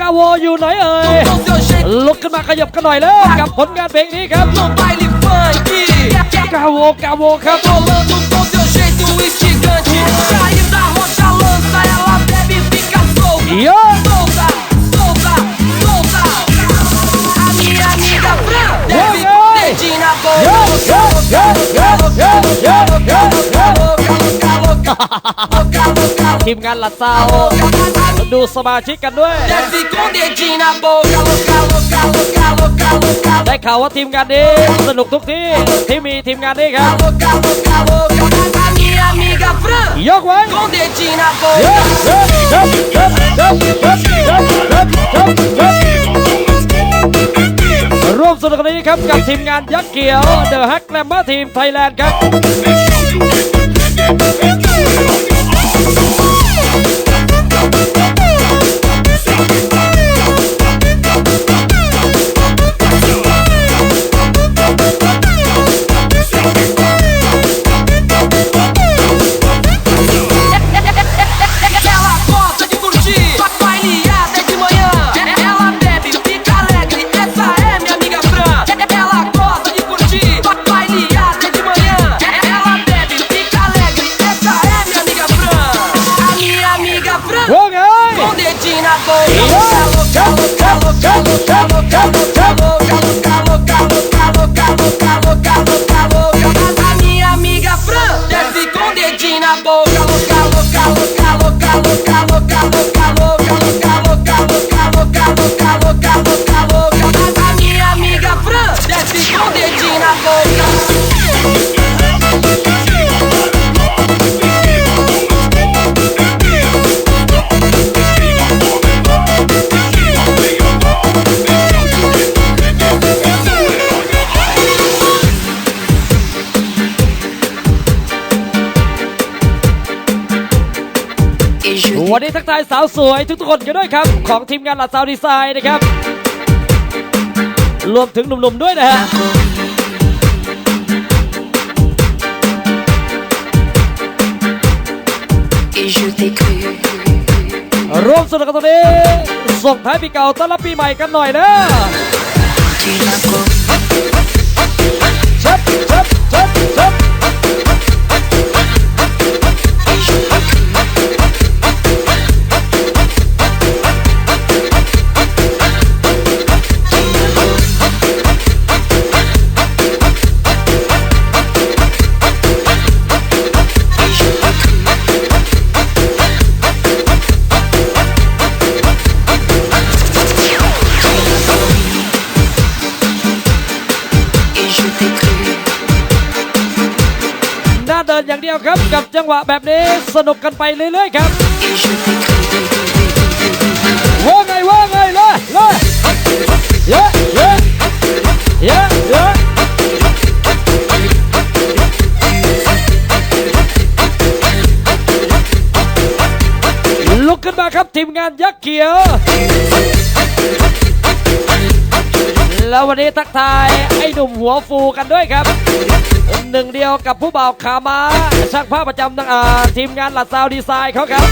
กาโวอยู่ไหนเอ่ย Com seu jeito ลุกขึ้นมาขยับกันหน่อยเลยกับผลงานเพลงนี้ครับ no baile funk. กาโวกาโวครับ Rolando com seu jeito instigante. Sair da rocha lança, ela bebe e fica solta. เยอะ Solta, solta, solta. A minha amiga Fran deve Yeah, com o yeah. dedinho na boca. Yeah, yeah, yeah, yeah, yeah, yeah, yeah, yeah. Louca, louca, louca, louca, ทีมงานลัดเซาดูสมาชิกกันด้วย ได้ข่าวว่าทีมงานนี้สนุกทุกที่ที่มีทีมงานนี้ครับยกไว้ร่วมสนุกนี้ครับกับทีมงานยักษ์เขียวเดอะฮักแกลมเมอร์ทีมไทยแลนด์ครับ Cabo, cabo, cabo, cabo, cabo, cabo, cabo, cabo, cabo, cabo, cabo, cabo, cabo, calo วันนี้ทักทายสาวสวยทุกๆคนกันด้วยครับ ของทีมงานหลัดซาวดีไซน์นะครับ รวมถึงหนุ่มๆด้วยนะฮะร่วมสนุกกันตรงนี้ ส่งท้ายปีเก่าต้อนรับปีใหม่กันหน่อยนะ หน้าเดินอย่างเดียวครับกับจังหวะแบบนี้สนุกกันไปเรื่อยๆครับว่าไงว่าไงเลยเลยเยอะเยอะเยอะเยอะลุกขึ้นมาครับทีมงานยักษ์เขียว แล้ววันนี้ทักทายไอ้หนุ่มหัวฟูกันด้วยครับ หนึ่งเดียวกับผู้บ่าวขามาช่างภาพประจำทางอาทีมงานหลัดซาวดีไซน์เขาครับ